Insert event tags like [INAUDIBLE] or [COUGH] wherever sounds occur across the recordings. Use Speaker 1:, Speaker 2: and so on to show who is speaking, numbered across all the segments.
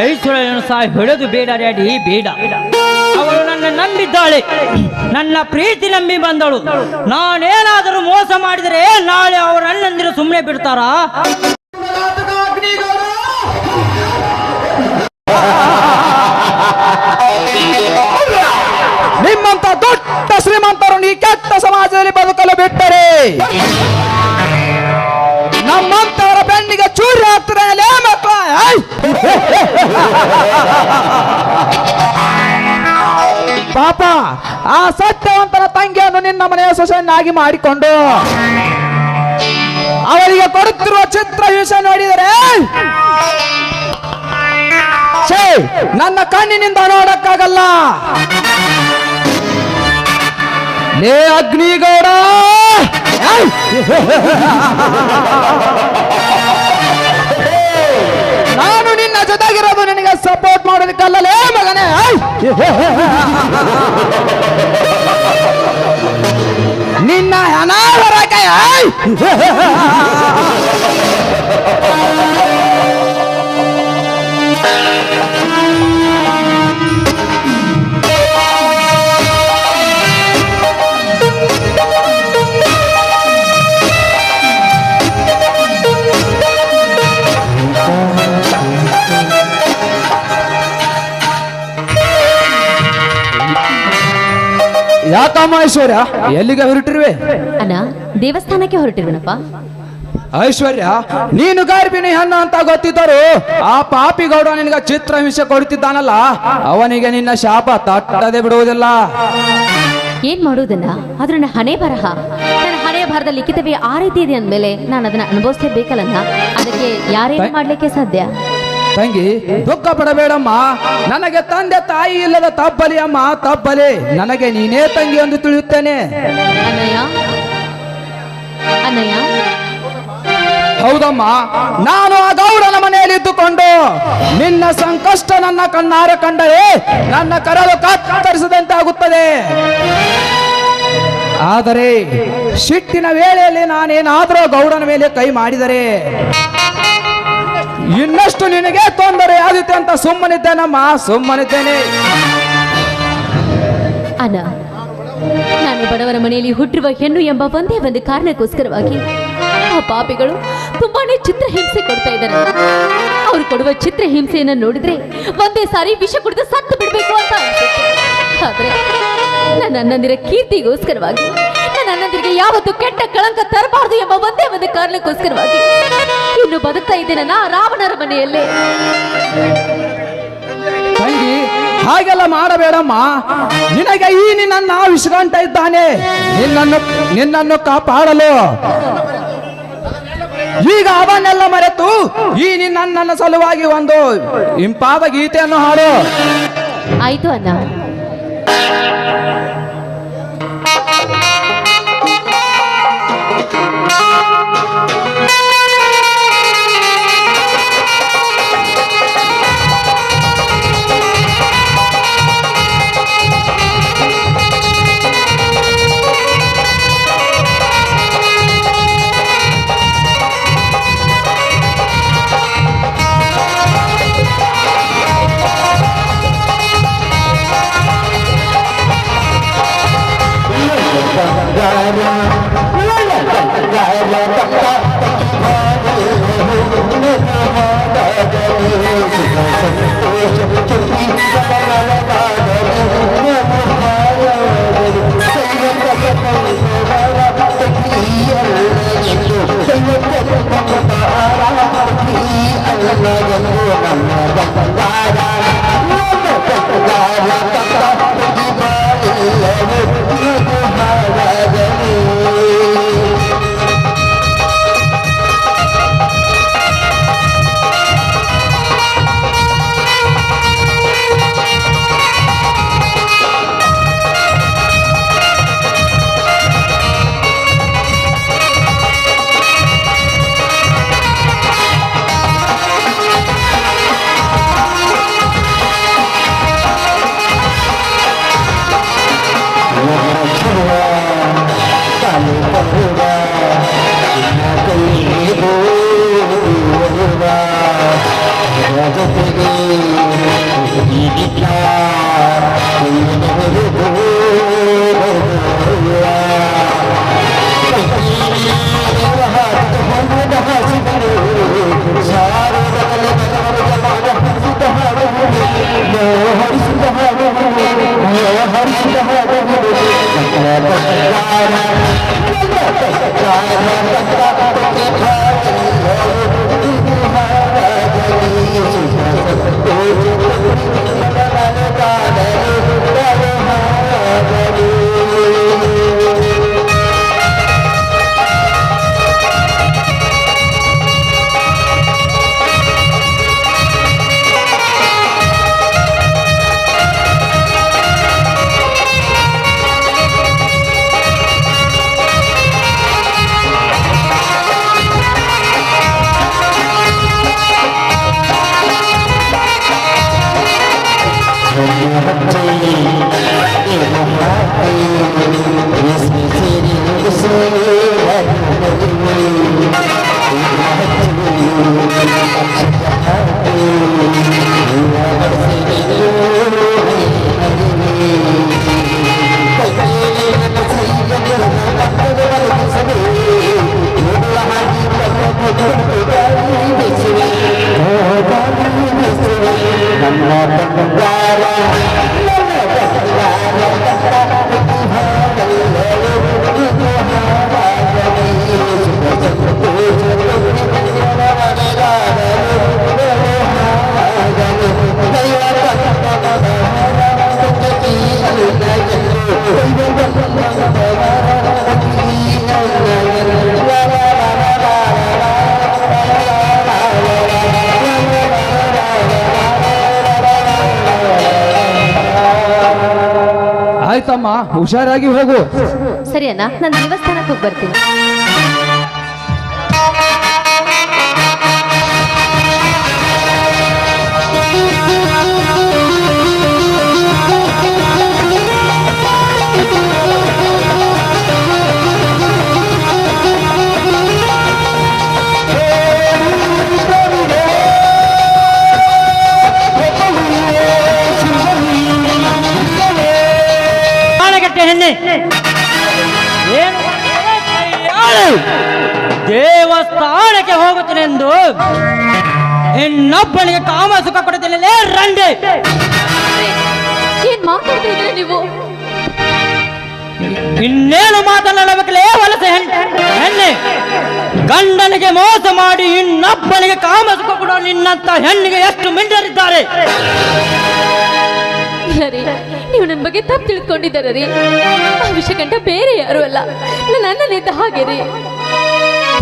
Speaker 1: ಐಶ್ವರ್ಯನ ಸಹ ಹಿಡಿದು ಬೇಡ ಡ್ಯಾಡಿ ಬೇಡ. ಅವಳು ನನ್ನ ನಂಬಿದ್ದಾಳೆ. ನನ್ನ ಪ್ರೀತಿ ನಂಬಿ ಬಂದಳು. ನಾನೇನಾದರೂ ಮೋಸ ಮಾಡಿದರೆ ನಾಳೆ ಅವರ ಅಣ್ಣಂದಿರು ಸುಮ್ಮನೆ ಬಿಡ್ತಾರಾ?
Speaker 2: ನಿಮ್ಮಂತ ದೊಡ್ಡ ಶ್ರೀಮಂತರು ನೀ ಕೆಟ್ಟ ಸಮಾಜದಲ್ಲಿ ಬದುಕಲು ಬಿಟ್ಟರೆ ನಮ್ಮಂತವರ ಬೆನ್ನಿಗೆ ಚೂರಿ ಹಾಕ್ತಾರೆ ಪಾಪ, ಆ ಸತ್ಯವಂತನ ತಂಗಿಯನ್ನು ನಿನ್ನ ಮನೆಯ ಸೊಸೆಯನ್ನಾಗಿ ಮಾಡಿಕೊಂಡು ಅವರಿಗೆ ಕೊಡುತ್ತಿರುವ ಚಿತ್ರ ಹಿಂಸೆ ನೋಡಿದರೆ ನನ್ನ ಕಣ್ಣಿನಿಂದ ನೋಡಕ್ಕಾಗಲ್ಲ. ಲೇ ಅಗ್ನಿಗೌಡ! ಜೊತೆಗಿರೋದು ನಿನಗೆ ಸಪೋರ್ಟ್ ಮಾಡೋದಕ್ಕಲ್ಲಲೇ ಮಗನೇ! ನಿನ್ನ ಅನಾವರಕ ಯಾಕಮ್ಮ ಐಶ್ವರ್ಯ ಎಲ್ಲಿಗೆ ಹೊರಟಿರುವೆ?
Speaker 3: ಅಣ್ಣ ದೇವಸ್ಥಾನಕ್ಕೆ ಹೊರಟಿರುವನಪ್ಪ.
Speaker 2: ಐಶ್ವರ್ಯ ನೀನು ಗರ್ಭಿಣಿ ಹೆಣ್ಣು ಅಂತ ಗೊತ್ತಿದ್ದರು ಆ ಪಾಪಿ ಗೌಡ ನಿನಗ ಚಿತ್ರ ಹಿಂಸೆ ಕೊಡುತ್ತಿದ್ದಾನಲ್ಲ ಅವನಿಗೆ ನಿನ್ನ ಶಾಪ ತಟ್ಟದೆ ಬಿಡುವುದಿಲ್ಲ.
Speaker 3: ಏನ್ ಮಾಡುವುದನ್ನ? ಅದ್ರ ನನ್ನ ಹಣೆ ಬರಹ. ನನ್ನ ಹಣೆ ಬರಹದ ಲಿಖಿತವೇ ಆ ರೀತಿ ಇದೆ ಅಂದ್ಮೇಲೆ ನಾನು ಅದನ್ನ ಅನುಭವಿಸಲೇಬೇಕಲ್ಲ ಅದಕ್ಕೆ ಯಾರೇನು ಮಾಡ್ಲಿಕ್ಕೆ ಸಾಧ್ಯ?
Speaker 2: ತಂಗಿ ದುಃಖ ಪಡಬೇಡಮ್ಮ. ನನಗೆ ತಂದೆ ತಾಯಿ ಇಲ್ಲದ ತಬ್ಬಲಿ ಅಮ್ಮ ತಬ್ಬಲಿ. ನನಗೆ ನೀನೇ ತಂಗಿ ಎಂದು ತಿಳಿಯುತ್ತೇನೆ. ಹೌದಮ್ಮ. ನಾನು ಆ ಗೌಡನ ಮನೆಯಲ್ಲಿ ಇದ್ದುಕೊಂಡು ನಿನ್ನ ಸಂಕಷ್ಟ ನನ್ನ ಕಣ್ಣಾರ ಕಂಡರೆ ನನ್ನ ಕರಳು ಕತ್ತರಿಸದಂತೆ ಆಗುತ್ತದೆ. ಆದರೆ ಸಿಟ್ಟಿನ ವೇಳೆಯಲ್ಲಿ ನಾನೇನಾದರೂ ಗೌಡನ ಮೇಲೆ ಕೈ ಮಾಡಿದರೆ ಇನ್ನಷ್ಟು ನಿನಗೆ ತೊಂದರೆ ಆದಿತ್ತೆ ಅಂತ ಸುಮ್ಮನಿದ್ದೇನಮ್ಮ ಸುಮ್ಮನಿದ್ದೇನೆ.
Speaker 3: ಅಣ್ಣ ನಾನು ಬಡವರ ಮನೆಯಲ್ಲಿ ಹುಟ್ಟಿರುವ ಹೆಣ್ಣು ಎಂಬ ಒಂದೇ ಒಂದು ಕಾರಣಕ್ಕೋಸ್ಕರವಾಗಿ ಆ ಪಾಪಿಗಳು ತುಂಬಾನೇ ಚಿತ್ರ ಹಿಂಸೆ ಕೊಡ್ತಾ ಇದ್ದಾರೆ. ಅವ್ರು ಕೊಡುವ ಚಿತ್ರ ಹಿಂಸೆಯನ್ನು ನೋಡಿದ್ರೆ ಒಂದೇ ಸಾರಿ ವಿಷ ಕುಡಿದು ಸತ್ತು ಬಿಡಬೇಕು ಅಂತ ಅನ್ಸುತ್ತೆ. ಆದ್ರೆ ನನ್ನ ಅಣ್ಣಂದಿರ ಕೀರ್ತಿಗೋಸ್ಕರವಾಗಿ ನನ್ನ ಅಣ್ಣಂದಿರಿಗೆ ಯಾವತ್ತು ಕೆಟ್ಟ ಕಳಂಕ ತರಬಾರದು ಎಂಬ ಒಂದೇ ಒಂದು ಕಾರಣಕ್ಕೋಸ್ಕರವಾಗಿ ಇನ್ನು ಬದುಕ್ತಾ ನಾ ರಾವಣರ ಮನೆಯಲ್ಲೇ.
Speaker 2: ತಂಗಿ ಹಾಗೆಲ್ಲ ಮಾಡಬೇಡಮ್ಮ. ನಿನಗೆ ಈ ನಿನ್ನ ವಿಶ್ರಾಂತ ಇದ್ದಾನೆ. ನಿನ್ನನ್ನು ನಿನ್ನನ್ನು ಕಾಪಾಡಲು. ಈಗ ಅವನ್ನೆಲ್ಲ ಮರೆತು ಈ ನಿನ್ನ ನನ್ನ ಸಲುವಾಗಿ ಒಂದು ಇಂಪಾದ ಗೀತೆಯನ್ನು ಹಾಡು.
Speaker 3: ಆಯ್ತು ಅಣ್ಣ ಿ.
Speaker 2: Gracias. ಹುಷಾರಾಗಿ ಹೋಗು.
Speaker 3: ಸರಿ ಅಣ್ಣ ನಾನು ದೇವಸ್ಥಾನಕ್ಕೆ ಹೋಗಿ ಬರ್ತೀನಿ
Speaker 1: ಕಾಮ ಸುಖ ಕೊಡೋದಿಲ್ಲ ರಂಡೆ.
Speaker 3: ಏನ್ ಮಾತಾಡ್ತಿದ್ರೆ ನೀವು?
Speaker 1: ಇನ್ನೇನು ಮಾತನಾಡಬೇಕಲೇ ವಲಸೆ ಹೆಣ್ಣೆ ಹೆಣ್ಣೆ. ಗಂಡನಿಗೆ ಮೋಸ ಮಾಡಿ ಇನ್ನೊಬ್ಬನಿಗೆ ಕಾಮ ಸುಖ ಕೊಡೋ ನಿನ್ನಂತ ಹೆಣ್ಣಿಗೆ ಎಷ್ಟು ಮಿಂಡರಿದ್ದಾರೆ?
Speaker 3: ಇಲ್ಲ ರೀ ನೀವು ನನ್ನ ಬಗ್ಗೆ ತಪ್ಪು ತಿಳ್ಕೊಂಡಿದ್ದಾರೆ ರೀ ಆ ವಿಷಯಕಂಠ ಬೇರೆ ಯಾರು ಅಲ್ಲ. ನನ್ನ ಅಣ್ಣನಿದ್ದ ಹಾಗೆ ರೀ.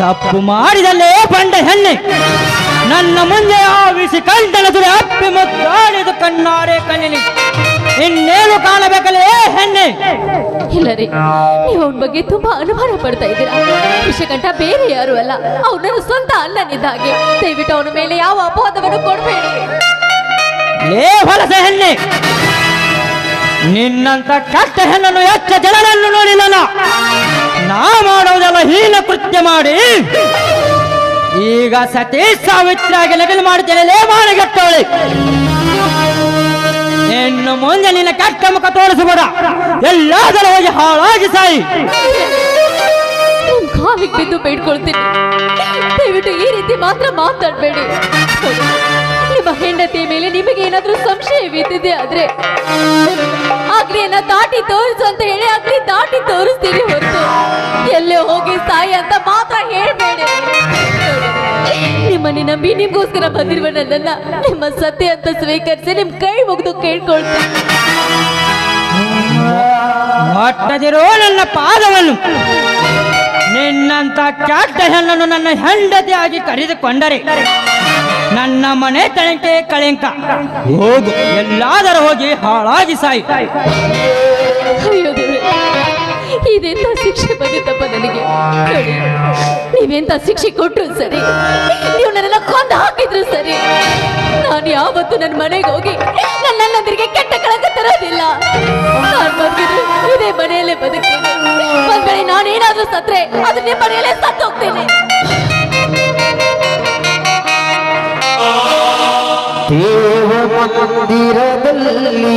Speaker 1: ತಪ್ಪು ಮಾಡಿದಲ್ಲೇ ಬಂಡ ಹೆಣ್ಣೆ. ನನ್ನ ಮುಂದೆ ಆವಿಸಿ ಮತ್ತು ಅಪ್ಪಿ ಮುದ್ದಾಡಿದು ಕಣ್ಣಾರೆ ಕಣ್ಣಿನಿ. ಇನ್ನೇನು ಏ ಹೆಣ್ಣೆ?
Speaker 3: ಇಲ್ಲ ರೀ ನೀವು ಅವನ ಬಗ್ಗೆ ತುಂಬಾ ಅನುಮಾನ ಪಡ್ತಾ ಇದ್ದೀರಾ. ವಿಷಕಂಠ ಬೇರೆ ಯಾರು ಅಲ್ಲ. ಅವ್ರು ನನ್ನ ಸ್ವಂತ ಅಣ್ಣನಿದ್ದ ಹಾಗೆ. ದಯವಿಟ್ಟು ಅವನ ಮೇಲೆ ಯಾವ ಅಪವಾದವನ್ನು ಕೊಡಬೇಡಿ.
Speaker 1: ಏ ಹೊಲಸೆ ಹೆಣ್ಣೆ! ನಿನ್ನಂತ ಕಷ್ಟ ಹೆಣ್ಣನ್ನು ಎಷ್ಟ ಜನರನ್ನು ನೋಡಿಲ್ಲ. ನಾ ಮಾಡೋದೆಲ್ಲ ಹೀನ ಕೃತ್ಯ ಮಾಡಿ. ಈಗ ಸತೀ ಸಾವಿತ್ರಾಗಿ ಲಗ್ನ ಮಾಡ್ತೇನೆ ಲೇ ಗೆಟ್ಟೋಳಿ ಇನ್ನು ಮುಂದೆ ನಿನ್ನ ಕೆಟ್ಟ ಮುಖ ತೋರಿಸಬೇಡ. ಎಲ್ಲಾದರೂ ಹೋಗಿ ಹಾಳಾಗಿ ಸಾಯಿ.
Speaker 3: ಕಾಲಿಗೆ ಬಿದ್ದು ಬೇಡ್ಕೊಳ್ತೀನಿ. ದಯವಿಟ್ಟು ಈ ರೀತಿ ಮಾತ್ರ ಮಾತಾಡಬೇಡಿ. ನಿಮ್ಮ ಹೆಂಡತಿಯ ಮೇಲೆ ನಿಮಗೆ ಏನಾದ್ರೂ ಸಂಶಯವಿದ್ದಿದೆ ಆದ್ರೆ ಆಗ್ಲಿಯನ್ನ ದಾಟಿ ತೋರಿಸು ಅಂತ ಹೇಳಿ ಆಗ್ಲಿ ದಾಟಿ ತೋರಿಸ್ತೀನಿ ಹೊರತು. ಎಲ್ಲೇ ಹೋಗಿ ಸಾಯಿ ಅಂತ ಮಾತ್ರ ಹೇಳ್ಬೇಡಿ. ನಿಮ್ಮನ್ನ ನಂಬಿ ನಿಮ್ಗೋಸ್ಕರ ಬಂದಿರುವ ನನ್ನನ್ನ ನಿಮ್ಮ ಸತ್ಯ ಅಂತ ಸ್ವೀಕರಿಸಿ ನಿಮ್ ಕೈ ಮುಗಿದು ಕೇಳ್ಕೊಳ್ತೀರೋ
Speaker 1: ಒಟ್ಟದಿರೋ ನನ್ನ ಪಾದವನ್ನು ನಿನ್ನಂತ ಕೆಟ್ಟ ಹೆಣ್ಣನ್ನು ನನ್ನ ಹೆಂಡತಿಯಾಗಿ ಕರೆದುಕೊಂಡರೆ ನನ್ನ ಮನೆ ತಳಂಕೆ ಕಳೆಂಕ. ಹೋಗು ಎಲ್ಲಾದರೂ ಹೋಗಿ ಹಾಳಾಗಿ ಸಾಯಿ.
Speaker 3: ಇದೆಂತ ಶಿಕ್ಷೆ ಬಂದಿತ್ತಪ್ಪ ನನಗೆ? ನೀವೆಂತ ಶಿಕ್ಷೆ ಕೊಟ್ಟರು ಸರಿ. ನೀವು ನನ್ನನ್ನ ಕೊಂದು ಹಾಕಿದ್ರು ಸರಿ. ನಾನು ಯಾವತ್ತು ನನ್ನ ಮನೆಗೆ ಹೋಗಿ ನನ್ನ ಅಣ್ಣಂದಿರಿಗೆ ಕೆಟ್ಟ ಕಳಕ ತರೋದಿಲ್ಲ. ನಾನು ಬಂದಿದ್ರು ಇದೇ ಮನೆಯಲ್ಲೇ ಬದುಕ್ತೀನಿ. ಒಂದ್ ನಾನೇನಾದ್ರೂ ಸತ್ರೆ ಅದು ನಿಮ್ಮ ಮನೆಯಲ್ಲೇ ಸತ್ತು ಹೋಗ್ತೇನೆ
Speaker 4: ದೇವ ಮಂದಿರದಲ್ಲಿ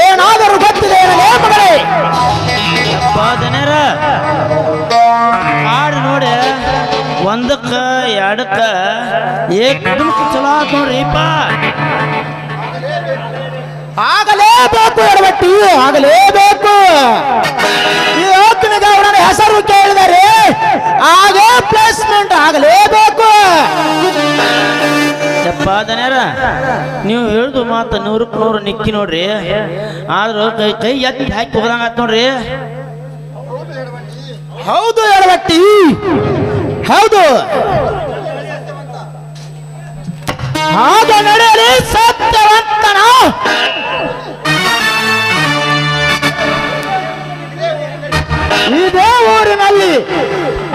Speaker 5: ಏನಾದರೂ ಗೊತ್ತಿದೆ ಏನೇ ಮಗಳೇ
Speaker 6: ಜನರ ಹಾಡು ನೋಡಿ ಒಂದಕ್ಕ ಎರಡಕ್ಕ ಏಕದಮ್ ಚಲೋ ಆತ್ ನೋಡ್ರಿಪ್ಪ
Speaker 5: ಆಗಲೇಬೇಕು ಎಡವಟ್ಟಿ ಆಗಲೇಬೇಕು
Speaker 6: ದನ್ಯಾರ ನೀವು ಹೇಳ್ದು ಮಾತು ನೂರಕ್ಕೆ ನೂರು ನಿಕ್ಕಿ ನೋಡ್ರಿ. ಆದ್ರೂ ಕೈ ಕೈ ಎತ್ತಿ ಹಾಕಿ ಹೋದಂಗ ನೋಡ್ರಿ.
Speaker 5: ಹೌದು ಎಡವಟ್ಟಿ ಹೌದು. ಆದ ನಡೆಯಲಿ ಸತ್ಯವಂತನ ಇದೇ ಊರಿನಲ್ಲಿ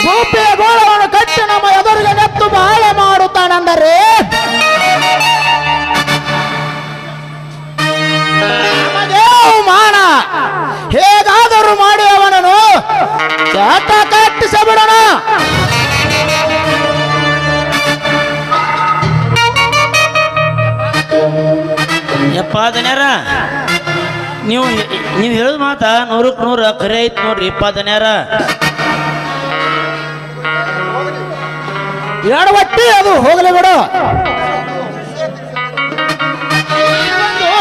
Speaker 5: ಗೋಪಿಯ ಗೋಳವನ್ನು ಕಟ್ಟಿ ನಮ್ಮ ಎದುರಿಗೆ ನೆತ್ತು ಬಾಳೆ ಮಾಡುತ್ತಾನೆಂದರೆ ಮಾನ. ಹೇಗಾದರೂ ಮಾಡಿ ಅವನನು ಚಾಟ ಕಟ್ಟಿಸಬಿಡೋಣ.
Speaker 6: ಎಪ್ಪ ನೀವು ನೀವು ಹೇಳಿದ ಮಾತ ನೂರಕ್ಕೆ ನೂರ ಖರೆ ಐತ್ ನೋಡ್ರಿ ಇಪ್ಪತ್ತನೇರ ಎರಡು
Speaker 5: ಒಟ್ಟಿ ಅದು ಹೋಗಲಿ ಬಿಡು.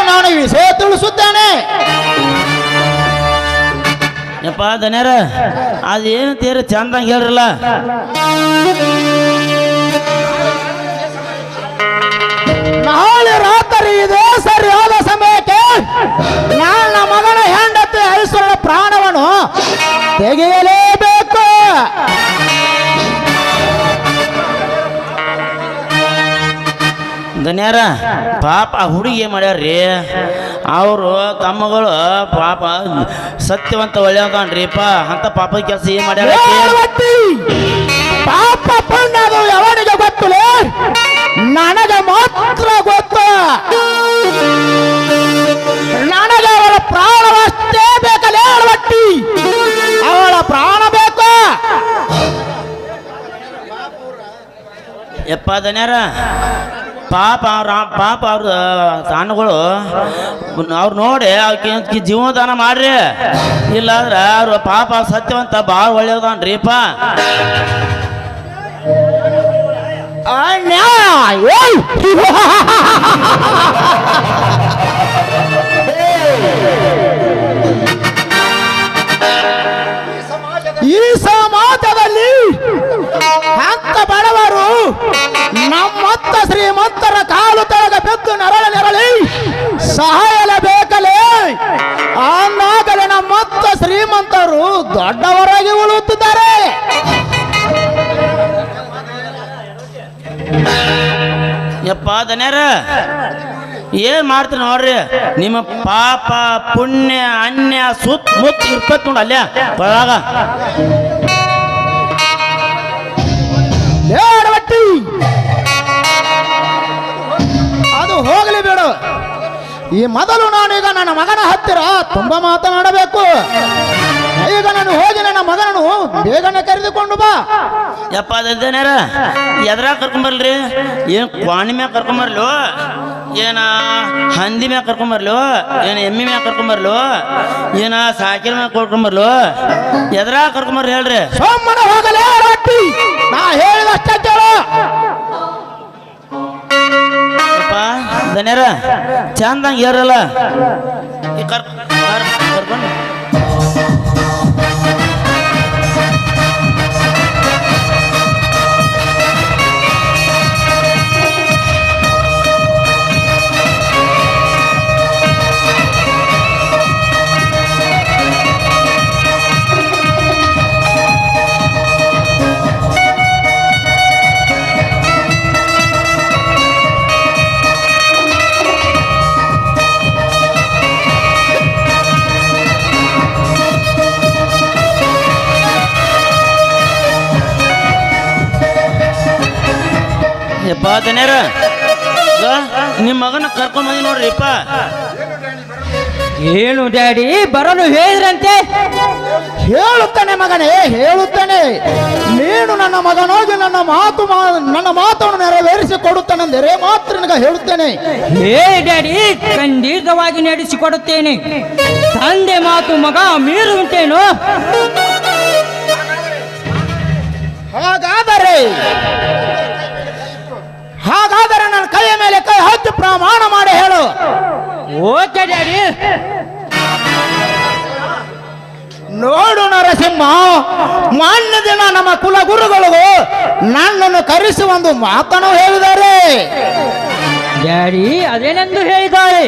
Speaker 5: ನಾನು ವಿಷಯ ತಿಳಿಸುತ್ತೇನೆ.
Speaker 6: ಯಪ್ಪ ದನ್ಯಾರ ಅದೇನು ತೀರ ಚಂದಂಗೆ ಹೇಳ್ರಲ್ಲ.
Speaker 5: ನಾಳೆ ರಾತ್ರಿ ಇದೆ ಸರಿ ನನ್ನ ಮಗನ ಹೆಂಡತಿ ಐಶ್ವರ್ಯ ಪ್ರಾಣವನ್ನು ತೆಗೆಯಲೇಬೇಕು.
Speaker 6: ದನ್ಯಾರ ಪಾಪ ಆ ಹುಡುಗಿ ಏನು ಮಾಡ್ಯಾರ್ರಿ? ಅವರು ತಮ್ಮಗಳು ಪಾಪ ಸತ್ಯವಂತ ಒಳ್ಳೆಯದನ್ರಿಪ್ಪ ಅಂತ ಪಾಪ ಕೆಲಸ ಏನು ಮಾಡ್ಯಾರ?
Speaker 5: ಪಾಪ ಪುಣ್ಯ ಅದು ಗೊತ್ತಿಲ್ಲ ಗೊತ್ತಲೇ? ನನಗೆ ಮಾತ್ರ ಗೊತ್ತು. ನನಗೆ ಅವಳ ಪ್ರಾಣವಷ್ಟೇ ಬೇಕಲ್ಲ ಬಟ್ಟಿ ಅವಳ ಪ್ರಾಣ ಬೇಕು.
Speaker 6: ಎಪ್ಪ ದನ್ಯಾರ ಪಾಪ ಅವ್ರ ಪಾಪ ಅವ್ರ ತಾಣಗಳು ಅವ್ರು ನೋಡಿ ಅವ್ರಿಗೆ ಜೀವನದಾನ ಮಾಡ್ರಿ. ಇಲ್ಲಾಂದ್ರೆ ಅವ್ರ ಪಾಪ ಸತ್ಯವಂತ ಭಾಳ
Speaker 5: ಏಯ್! [LAUGHS] ಈ ಸಮಾಜದಲ್ಲಿ ಅಂತ ಬಡವರು ನಮ್ಮತ್ತ
Speaker 6: ದನ್ಯಾರ ಏನ್ ಮಾಡ್ತೀರಿ ನೋಡ್ರಿ? ನಿಮ್ಮ ಪಾಪ, ಪುಣ್ಯ, ಅನ್ಯ ಸುತ್ತ ಮುತ್ತ ಇರ್ತತ್ ನೋಡ ಅಲ್ಲೇ ಒಳಗ.
Speaker 5: ಅದು ಹೋಗಲಿ ಬೇಡ. ಈ ಮೊದಲು ನಾನೀಗ ನನ್ನ ಮಗನ ಹತ್ತಿರ ತುಂಬಾ ಮಾತನಾಡಬೇಕು. ಈಗ ನಾನು ಹೋಗಿ ನನ್ನ ಮಗನನ್ನು ಬೇಗನೆ ಕರೆದುಕೊಂಡು ಬಾ.
Speaker 6: ಯಪ್ಪ ಅದೇನಾರ ಎದ್ರಾಗ ಕರ್ಕೊಂಬರ್ಲಿ ಏನು ಕ್ವಾಣಿ ಮ್ಯಾಗ ಕರ್ಕೊಂಬರ್ಲು ಏನ ಹಂದಿ ಮ್ಯಾಗ ಕರ್ಕೊಂಬರ್ಲು ಏನ ಎಮ್ಮಿ ಮ್ಯಾಗ ಕರ್ಕೊಂಬರ್ಲು ಏನ ಸಾಕಿನ ಮ್ಯಾಗ ಕರ್ಕೊಂಬರ್ಲು ಎದ್ರಾಗ ಕರ್ಕೊಂಬರ್ಲಿ ಹೇಳ್ರಿ.
Speaker 5: ಸೋಮನ ಹೋಗಲೇ ರೊಟ್ಟಿ ನಾ ಹೇಳಿದಷ್ಟೇ ಕೇಳು.
Speaker 6: ದನ್ಯಾರ ಚಂದಂಗ ಏರಲ್ಲ ಕರ್ಕೊಂಡು. ನಿಮ್ಮ ಮಗನ ಕರ್ಕೊಂಡ್ ಬಂದಿ ನೋಡ್ರಿ ಯಪ್ಪ
Speaker 1: ಏನು ಡ್ಯಾಡಿ ಬರಲು ಹೇಳಿದ್ರಂತೆ.
Speaker 5: ಹೇಳುತ್ತಾನೆ ಮಗನೇ ಹೇಳುತ್ತಾನೆ. ನೀನು ನನ್ನ ಮಗನೋಗಿ ನನ್ನ ಮಾತು ನನ್ನ ಮಾತನ್ನು ನೆರವೇರಿಸಿ ಕೊಡುತ್ತಾನೆಂದರೆ ಮಾತ್ರ ನಿನಗೆ ಹೇಳುತ್ತೇನೆ.
Speaker 1: ಹೇ ಡ್ಯಾಡಿ ಖಂಡಿತವಾಗಿ ನಡೆಸಿಕೊಡುತ್ತೇನೆ. ತಂದೆ ಮಾತು ಮಗ ಮೀರುವಂತೇನು?
Speaker 5: ಹಾಗಾದರೆ ಹಾಗಾದರೆ ನನ್ನ ಕೈಯ ಮೇಲೆ ಕೈ ಹತ್ತು ಪ್ರಮಾಣ ಮಾಡಿ ಹೇಳು.
Speaker 1: ಓಕೆ ಡ್ಯಾಡಿ
Speaker 5: ನೋಡು ನರಸಿಂಹ ಮಾನ್ಯ ದಿನ ನಮ್ಮ ಕುಲಗುರುಗಳು ನನ್ನನ್ನು ಕರೆಸಿ ಒಂದು ಮಾತನ್ನು ಹೇಳಿದ್ದಾರೆ.
Speaker 1: ಡ್ಯಾಡಿ ಅದೇನೆಂದು ಹೇಳಿದ್ದಾರೆ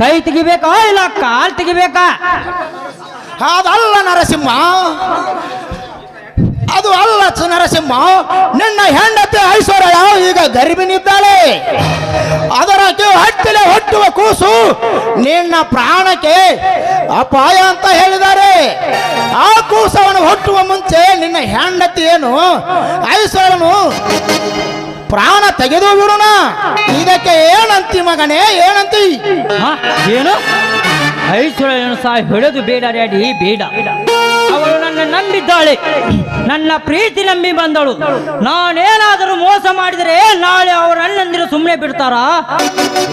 Speaker 1: ಕೈ ತೆಗಿಬೇಕಾ ಇಲ್ಲ ಕಾಲ್ ತೆಗಿಬೇಕಾ?
Speaker 5: ಅದಲ್ಲ ನರಸಿಂಹ ಅದು ಅಲ್ಲ ನರಸಿಂಹ. ನಿನ್ನ ಹೆಂಡತಿ ಐಶ್ವರ್ಯ ಈಗ ಗರ್ಭಿಣಿದ್ದಾಳೆ. ಅದರ ಹಟ್ಟಿಲೆ ಹೊಟ್ಟುವ ಕೂಸು ನಿನ್ನ ಪ್ರಾಣಕ್ಕೆ ಅಪಾಯ ಅಂತ ಹೇಳಿದ್ದಾರೆ. ಆ ಕೂಸವನ್ನು ಹೊಟ್ಟುವ ಮುಂಚೆ ನಿನ್ನ ಹೆಂಡತಿ ಏನು? ಐಶ್ವರ್ಯನು ಪ್ರಾಣ ತೆಗೆದು ಬಿಡೋಣ. ಇದಕ್ಕೆ ಏನಂತಿ ಮಗನೇ, ಏನಂತಿ?
Speaker 1: ಏನು? ಐಶ್ವರ್ಯನು ಸಹ ಹಿಡಿದು ಬೇಡ ಡ್ಯಾಡಿ, ಬೇಡ. ನಂಬಿದ್ದಾಳೆ. ನನ್ನ ಪ್ರೀತಿ ನಂಬಿ ಬಂದಳು. ನಾನೇನಾದರೂ ಮೋಸ ಮಾಡಿದರೆ ನಾಳೆ ಅವರ ಅಣ್ಣಂದಿರು ಸುಮ್ಮನೆ ಬಿಡ್ತಾರಾ?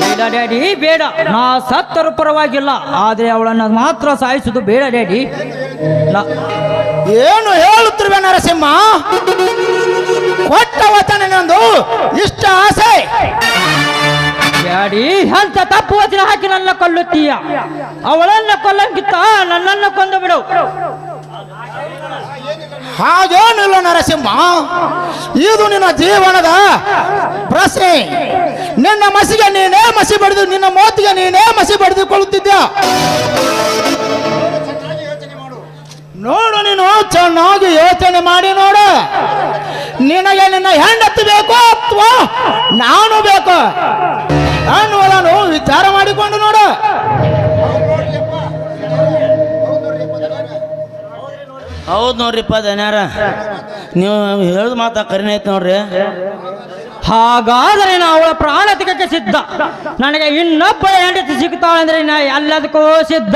Speaker 1: ಬೇಡ ಡ್ಯಾಡಿ ಬೇಡ. ನಾ ಸತ್ತರು ಪರವಾಗಿಲ್ಲ. ಆದರೆ ಅವಳನ್ನು ಮಾತ್ರ ಸಾಯಿಸುದು ಬೇಡ ಡ್ಯಾಡಿ.
Speaker 5: ಏನು ಹೇಳುತ್ತಿರುವೆ ನರಸಿಂಹ? ಕೊಟ್ಟ ವಚನನೊಂದು ಇಷ್ಟ ಆಸೆ.
Speaker 1: ಡ್ಯಾಡಿ ಅಂತ ತಪ್ಪು ವಚನ ಹಾಕಿ ನನ್ನ ಕೊಲ್ಲುತ್ತೀಯ? ಅವಳನ್ನ ಕೊಲ್ಲಂಗಿತ್ತ? ನನ್ನನ್ನು ಕೊಂದು ಬಿಡು.
Speaker 5: ಹಾಗೇನಿಲ್ಲ ನರಸಿಂಹ. ಇದು ನಿನ್ನ ಜೀವನದ ಪ್ರಶ್ನೆ ನಿನ್ನ ಮಸಿಗೆ ನೀನೇ ಮಸಿ ಬಡಿದು, ನಿನ್ನ ಮೋತಿಗೆ ನೀನೇ ಮಸಿ ಬಡಿದುಕೊಳ್ಳುತ್ತಿದ್ದ ನೋಡು ನೀನು, ಚೆನ್ನಾಗಿ ಯೋಚನೆ ಮಾಡಿ ನೋಡು. ನಿನಗೆ ನಿನ್ನ ಹೆಂಡತಿ ಬೇಕು ಅಥವಾ ನಾನು ಬೇಕು ನಾನು ವಿಚಾರ ಮಾಡಿಕೊಂಡು ನೋಡು.
Speaker 6: ಹೌದು ನೋಡ್ರಿಪ್ಪ ದನ್ಯಾರ ನೀವು ಹೇಳಿದ ಮಾತಾ ಕರಿನ ಐತೆ ನೋಡ್ರಿ.
Speaker 1: ಹಾಗಾದರೆ ನಾ ಅವಳ ಪ್ರಾಣ ತೆಗಕ್ಕೆ ಸಿದ್ಧ. ನನಗೆ ಇನ್ನೊಬ್ಬ ಹೆಂಡತಿ ಸಿಗ್ತಾಳಂದ್ರೆ ನಾ ಎಲ್ಲದಕ್ಕೂ ಸಿದ್ಧ.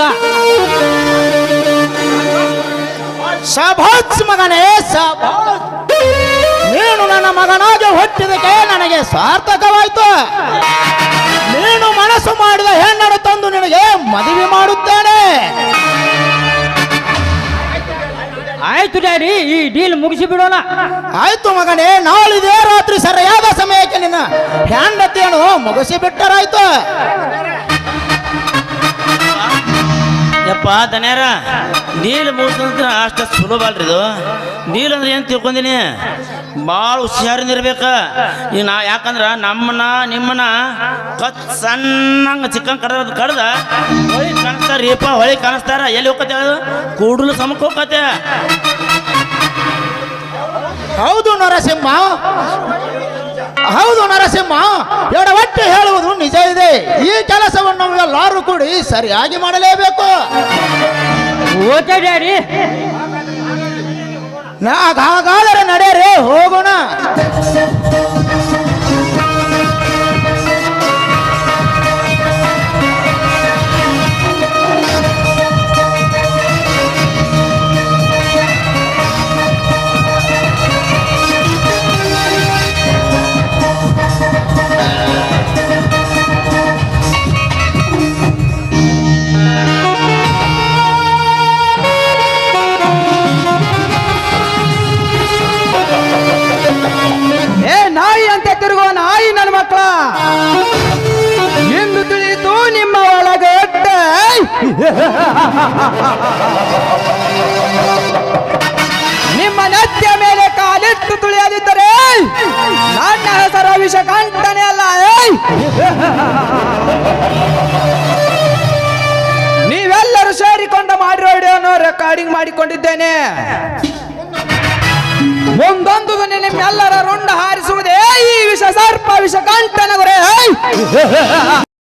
Speaker 5: ಸಭಾತ್ ಮಗನೇ ನೀನು ನನ್ನ ಮಗನಾಗಿ ಹುಟ್ಟಿದಕ್ಕೆ ನನಗೆ ಸಾರ್ಥಕವಾಯ್ತು. ನೀನು ಮನಸ್ಸು ಮಾಡಿದ ಹೆಣ್ಣನ್ನು ತಂದು ನಿನಗೆ ಮದುವೆ ಮಾಡುತ್ತೇನೆ.
Speaker 1: ಆಯ್ತು ಡ್ಯಾಡಿ ಈ ಡೀಲ್ ಮುಗಿಸಿ ಬಿಡೋಣ.
Speaker 5: ಆಯ್ತು ಮಗನೇ ನಾಳಿದೇ ರಾತ್ರಿ ಸರಿಯಾದ ಸಮಯಕ್ಕೆ ನಿನ್ನ ಹೆಂಡತಿಯನ್ನು ಮುಗಿಸಿ ಬಿಟ್ಟರಾಯ್ತು.
Speaker 6: ಯಪ್ಪ ದನ್ಯಾರ ಡೀಲ್ ಮುಗಿಸಿದ್ರೆ ಅಷ್ಟು ಸುಲಭ ಅಲ್ರಿ ಇದು. ನೀಲ್ ಅಂದ್ರೆ ಏನು ತಿಳ್ಕೊಂಡಿನಿ? ಭಾಳ ಹುಷಾರಿಂದ ಇರ್ಬೇಕ. ಈಗ ನಾ ಯಾಕಂದ್ರ ನಮ್ಮನ್ನ ನಿಮ್ಮನ್ನ ಕತ್ ಸಣ್ಣಂಗ ಚಿಕ್ಕಂಗ್ ಕಡ್ದ ಕಡ್ದ ಹೊಳಿ ಕಾಣಿಸ್ತಾರ ರೀಪ ಹೊಳಿ ಕಾಣಿಸ್ತಾರ. ಎಲ್ಲಿ ಹೋಗತ್ತೆ ಅದು ಕೂಡಲು ಸಮಕ್ಕೆ ಹೋಗತ್ತೆ
Speaker 5: ನರಸಿಂಹ. ಹೌದು ನರಸಿಂಹ ಎಡವಟ್ಟು ಹೇಳುವುದು ನಿಜ ಇದೆ. ಈ ಕೆಲಸವನ್ನು ಎಲ್ಲರೂ ಕೂಡಿ ಸರಿಯಾಗಿ ಮಾಡಲೇಬೇಕು.
Speaker 1: Okay daddy.
Speaker 5: ನಾ ಹಾಗಾದರೆ ನಡೆಯರೆ ಹೋಗೋಣ.
Speaker 2: ನಿಮ್ಮ ನೆತ್ತಿಯ ಮೇಲೆ ಕಾಲಿಟ್ಟು ತುಳಿಯದಿದ್ದರೆ ನನ್ನ ಹೆಸರು ಕಾಣ್ತಾನೆ ಅಲ್ಲ! ನೀವೆಲ್ಲರೂ ಸೇರಿಕೊಂಡು ಮಾಡಿರೋ ವಿಡಿಯೋನು ರೆಕಾರ್ಡಿಂಗ್ ಮಾಡಿಕೊಂಡಿದ್ದೇನೆ ಒಂದೊಂದು ದಿನ ನಿಮ್ಮೆಲ್ಲರ ರುಂಡ ಹಾರಿಸುವುದೇ ಈ ವಿಷ ಸರ್ಪ ವಿಷ ಗುರೇ